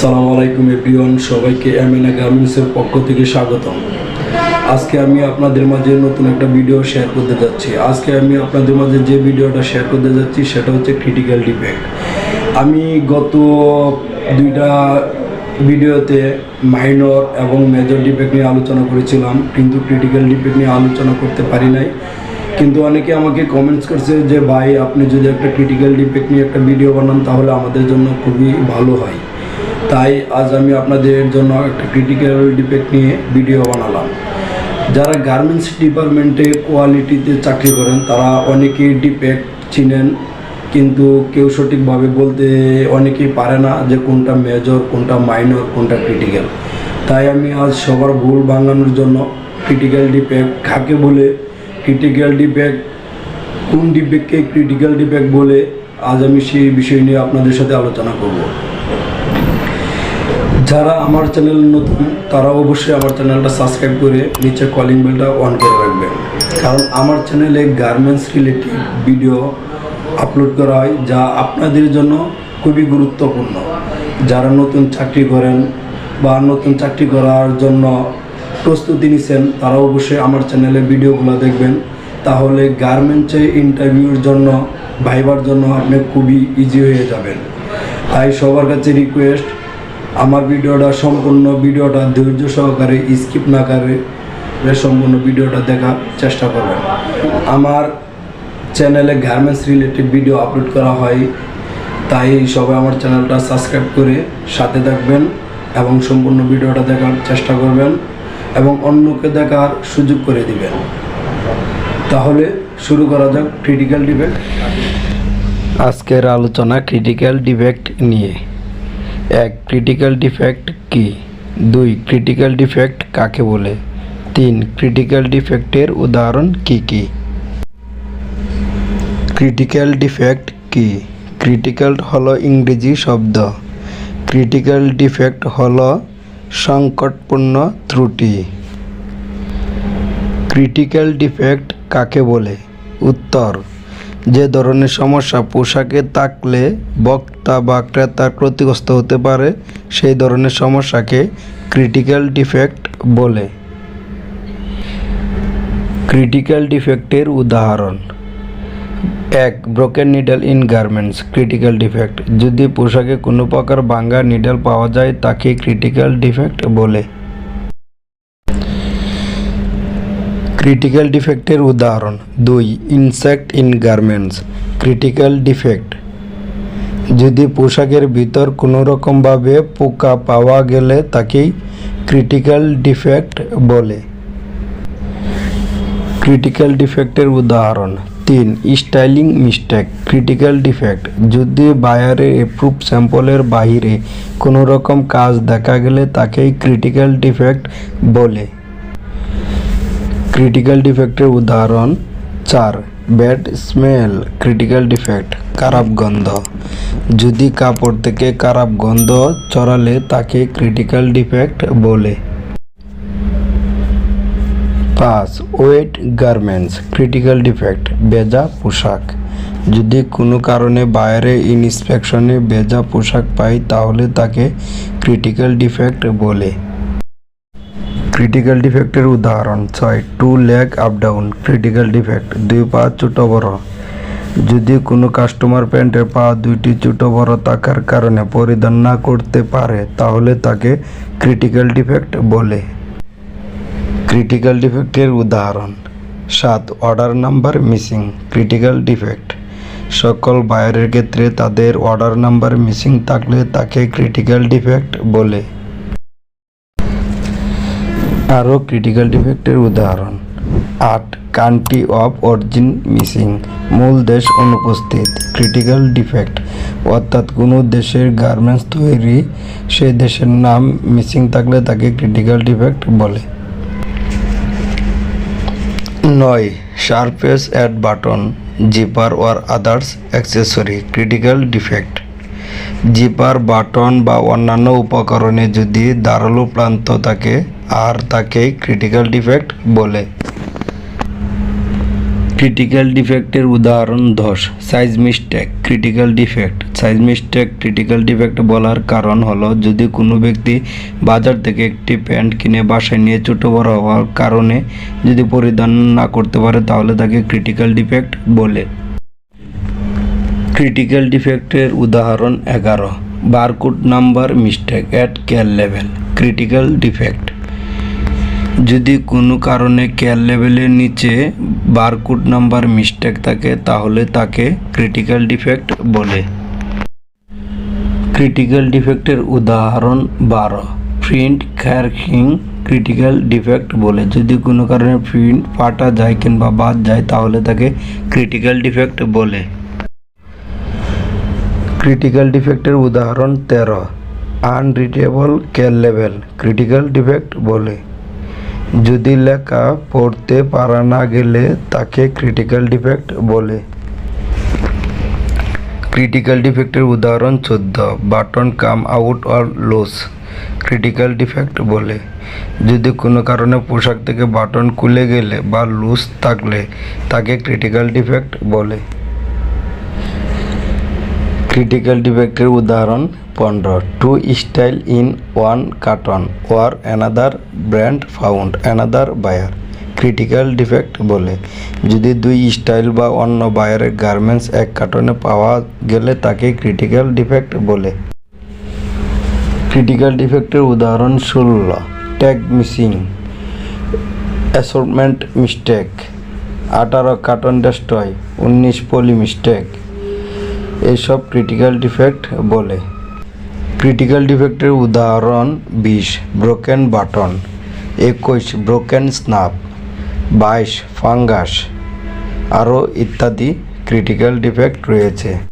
আসসালামু আলাইকুম এভরিওয়ান, সবাইকে এমএনএ গার্মেন্টসের পক্ষ থেকে স্বাগতম। আজকে আমি আপনাদের মাঝে নতুন একটা ভিডিও শেয়ার করতে যাচ্ছি। আজকে আমি আপনাদের মাঝে যে ভিডিওটা শেয়ার করতে যাচ্ছি, সেটা হচ্ছে ক্রিটিক্যাল ডিফেক্ট আমি গত দুইটা ভিডিওতে মাইনর এবং মেজর ডিফেক্ট নিয়ে আলোচনা করেছিলাম, কিন্তু ক্রিটিক্যাল ডিফেক্ট নিয়ে আলোচনা করতে পারি নাই। কিন্তু অনেকে আমাকে কমেন্টস করছে যে, ভাই, আপনি যদি একটা ক্রিটিক্যাল ডিফেক্ট নিয়ে একটা ভিডিও বানান, তাহলে আমাদের জন্য খুবই ভালো হয়। তাই আজ আমি আপনাদের জন্য একটা ক্রিটিক্যাল ডিফেক্ট নিয়ে ভিডিও বানালাম। যারা গার্মেন্টস ডিপার্টমেন্টে কোয়ালিটিতে চাকরি করেন, তারা অনেকেই ডিফেক্ট চিনেন, কিন্তু কেউ সঠিকভাবে বলতে অনেকেই পারে না যে কোনটা মেজর কোনটা মাইনর কোনটা ক্রিটিক্যাল তাই আমি আজ সবার ভুল ভাঙানোর জন্য ক্রিটিক্যাল ডিফেক্ট কাকে বলে ক্রিটিক্যাল ডিফেক্ট কোন ডিফেক্টকে ক্রিটিক্যাল ডিফেক্ট বলে, আজ আমি সেই বিষয় নিয়ে আপনাদের সাথে আলোচনা করব। যারা আমার চ্যানেল নতুন, তারা অবশ্যই আমার চ্যানেলটা সাবস্ক্রাইব করে নিচে কলিং বেলটা অন করে রাখবেন কারণ আমার চ্যানেলে গার্মেন্টস রিলেটেড ভিডিও আপলোড করা হয় যা আপনাদের জন্য খুবই গুরুত্বপূর্ণ। যারা নতুন চাকরি করেন বা নতুন চাকরি করার জন্য প্রস্তুতি নিছেন, তারা অবশ্যই আমার চ্যানেলে ভিডিওগুলো দেখবেন। তাহলে গার্মেন্টসে ইন্টারভিউর জন্য, ভাইবার জন্য আপনি খুবই ইজি হয়ে যাবেন। তাই সবার কাছে রিকোয়েস্ট আমার ভিডিওটা সম্পূর্ণ ভিডিওটা ধৈর্য সহকারে স্কিপ না করে সম্পূর্ণ ভিডিওটা দেখার চেষ্টা করবেন। আমার চ্যানেলে গার্মেন্টস রিলেটেড ভিডিও আপলোড করা হয়, তাই সবাই আমার চ্যানেলটা সাবস্ক্রাইব করে সাথে থাকবেন এবং সম্পূর্ণ ভিডিওটা দেখার চেষ্টা করবেন এবং অন্যকে দেখার সুযোগ করে দিবেন। তাহলে শুরু করা যাক ক্রিটিক্যাল ডিবেট আজকের আলোচনা ক্রিটিক্যাল ডিফেক্ট নিয়ে। এক ক্রিটিক্যাল ডিফেক্ট কি? দুই ক্রিটিক্যাল ডিফেক্ট কাকে বলে? তিন ক্রিটিক্যাল ডিফেক্টের উদাহরণ কি কি? ক্রিটিক্যাল ডিফেক্ট কি? ক্রিটিক্যাল হলো ইংরেজি শব্দ। ক্রিটিক্যাল ডিফেক্ট হলো সংকটপূর্ণ ত্রুটি। ক্রিটিক্যাল ডিফেক্ট কাকে বলে? উত্তর যে ধরনের সমস্যা পোশাকে থাকলে বক্তা বা ক্রেতার ক্ষতিগ্রস্ত হতে পারে, সেই ধরনের সমস্যাকে ক্রিটিক্যাল ডিফেক্ট বলে। ক্রিটিক্যাল ডিফেক্টের উদাহরণ। এক broken needle in garments critical defect যদি পোশাকে কোনো প্রকার ভাঙ্গা নিডল পাওয়া যায়, তাকে ক্রিটিক্যাল ডিফেক্ট বলে। ক্রিটিক্যাল ডিফেক্টের উদাহরণ। দুই insect in garments critical defect যদি পোশাকের ভিতর কোনো রকমভাবে পোকা পাওয়া গেলে তাকেই ক্রিটিক্যাল ডিফেক্ট বলে। ক্রিটিক্যাল ডিফেক্টের উদাহরণ। তিন স্টাইলিং মিস্টেক ক্রিটিক্যাল ডিফেক্ট যদি বায়ারে এপ্রুভ স্যাম্পলের বাইরে কোনো রকম কাজ দেখা গেলে তাকেই ক্রিটিক্যাল ডিফেক্ট বলে। ক্রিটিক্যাল ডিফেক্টের উদাহরণ চার ব্যাড স্মেল ক্রিটিক্যাল ডিফেক্ট খারাপ গন্ধ। যদি কাপড় থেকে খারাপ গন্ধ চড়ালে তাকে ক্রিটিক্যাল ডিফেক্ট বলে। পাঁচ ওয়েট গার্মেন্টস ক্রিটিক্যাল ডিফেক্ট বেজা পোশাক। যদি কোনো কারণে বাইরে ইনস্পেকশনে বেজা পোশাক পাই তাহলে তাকে ক্রিটিক্যাল ডিফেক্ট বলে। ক্রিটিক্যাল ডিফেক্টের উদাহরণ ছয় two leg up down critical defect দুই পা ছোট বড়। যদি কোনো কাস্টমার প্যান্টের পা দুইটি ছোট বড় থাকার কারণে পরিধান না করতে পারে, তাহলে তাকে ক্রিটিক্যাল ডিফেক্ট বলে। ক্রিটিক্যাল ডিফেক্টের উদাহরণ, সাত order number missing critical defect সকল বায়ারের ক্ষেত্রে তাদের অর্ডার নাম্বার মিসিং থাকলে তাকে ক্রিটিক্যাল ডিফেক্ট বলে। আরও ক্রিটিক্যাল ডিফেক্টের উদাহরণ। আট কান্ট্রি অফ অরিজিন মিসিং মূল দেশ অনুপস্থিত ক্রিটিক্যাল ডিফেক্ট অর্থাৎ কোনো দেশের গার্মেন্টস তৈরি, সে দেশের নাম মিসিং থাকলে তাকে ক্রিটিক্যাল ডিফেক্ট বলে। নয় surface add button zipper or others accessory critical defect zipper button বা অন্যান্য উপকরণে যদি ধারালো প্রান্ত থাকে আর তাকে ক্রিটিক্যাল ডিফেক্ট বলে। ক্রিটিক্যাল ডিফেক্টের উদাহরণ দশ size mistake critical defect size mistake critical defect বলার কারণ হলো, যদি কোনো ব্যক্তি বাজার থেকে একটি প্যান্ট কিনে বাসায় নিয়ে ছোটো বড় হওয়ার কারণে যদি পরিধান না করতে পারে, তাহলে তাকে ক্রিটিক্যাল ডিফেক্ট বলে। ক্রিটিক্যাল ডিফেক্টের উদাহরণ এগারো barcode number mistake at care level critical defect যদি কোনো কারণে কেয়ার লেভেলের নিচে বারকোড নাম্বার মিস্টেক থাকে, তাহলে তাকে ক্রিটিক্যাল ডিফেক্ট বলে। ক্রিটিক্যাল ডিফেক্টের উদাহরণ বারো। প্রিন্ট ক্যারকিং ক্রিটিক্যাল ডিফেক্ট বলে। যদি কোনো কারণে প্রিন্ট ফাটা যায় কিংবা বাদ যায়, তাহলে তাকে ক্রিটিক্যাল ডিফেক্ট বলে। ক্রিটিক্যাল ডিফেক্টের উদাহরণ তেরো। Unreadable care level critical defect বলে। যদি লেখা পড়তে পারা না গেলে তাকে ক্রিটিক্যাল ডিফেক্ট বলে। ক্রিটিক্যাল ডিফেক্টের উদাহরণ চোদ্দ button come out or loose critical defect বলে। যদি কোনো কারণে পোশাক থেকে বাটন খুলে গেলে বা লুজ থাকলে তাকে ক্রিটিক্যাল ডিফেক্ট বলে। ক্রিটিক্যাল ডিফেক্টের উদাহরণ পনেরো two style in one carton, or another brand found, another buyer. Critical defect বলে, যদি দুই স্টাইল বা অন্য বায়ারের গার্মেন্টস এক কার্টনে পাওয়া গেলে তাকে ক্রিটিক্যাল ডিফেক্ট বলে। ক্রিটিক্যাল ডিফেক্টের উদাহরণ ষোলো, ট্যাগ মিসিং, অ্যাসর্টমেন্ট মিস্টেক, আঠারো কার্টন ডেস্ট্রয়, উনিশ পলি মিস্টেক এইসব ক্রিটিক্যাল ডিফেক্ট বলে। ক্রিটিক্যাল ডিফেক্টের উদাহরণ বিশ ব্রোকেন বাটন একুশ ব্রোকেন স্নাপ বাইশ ফাঙ্গাস আরও ইত্যাদি ক্রিটিক্যাল ডিফেক্ট রয়েছে।